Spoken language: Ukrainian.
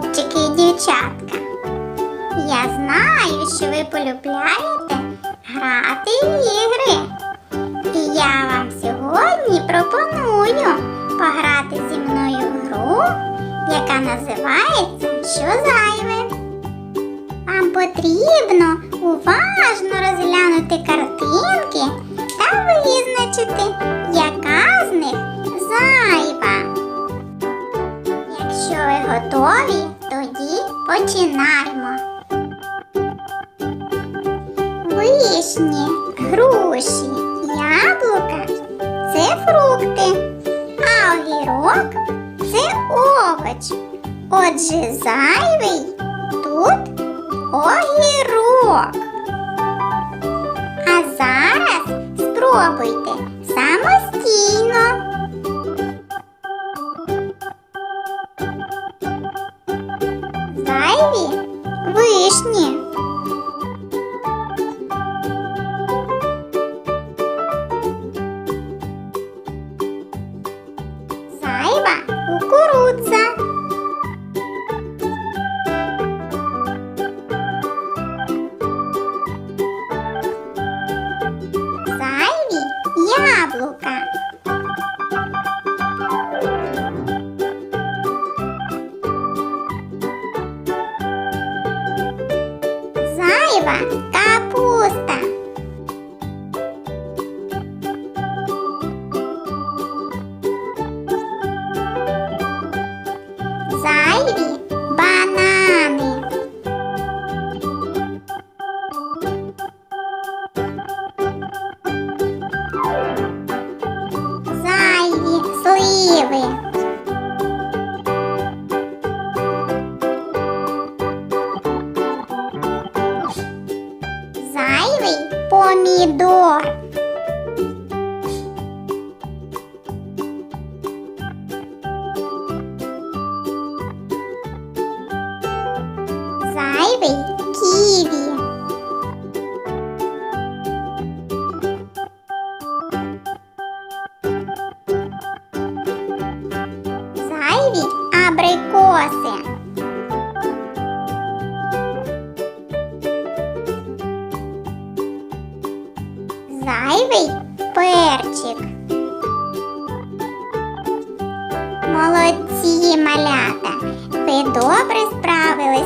дівчатка. Я знаю, що ви полюбляєте грати в ігри. І я вам сьогодні пропоную пограти зі мною в гру, яка називається Що зайве. Вам потрібно уважно розглянути картинки та визначити, яка з них зайва. Якщо ви готові, починаємо. Вишні, груші, яблука це фрукти, а огірок це овоч. Отже, зайвий тут огірок. А зараз спробуйте Зайві Зайва капуста. Зайві банани. Зайві сливи. Зайвий помідор. Зайвий ківі. Зайві абрикоси. Зайвий перчик. Молодці, малята! Ви добре справилися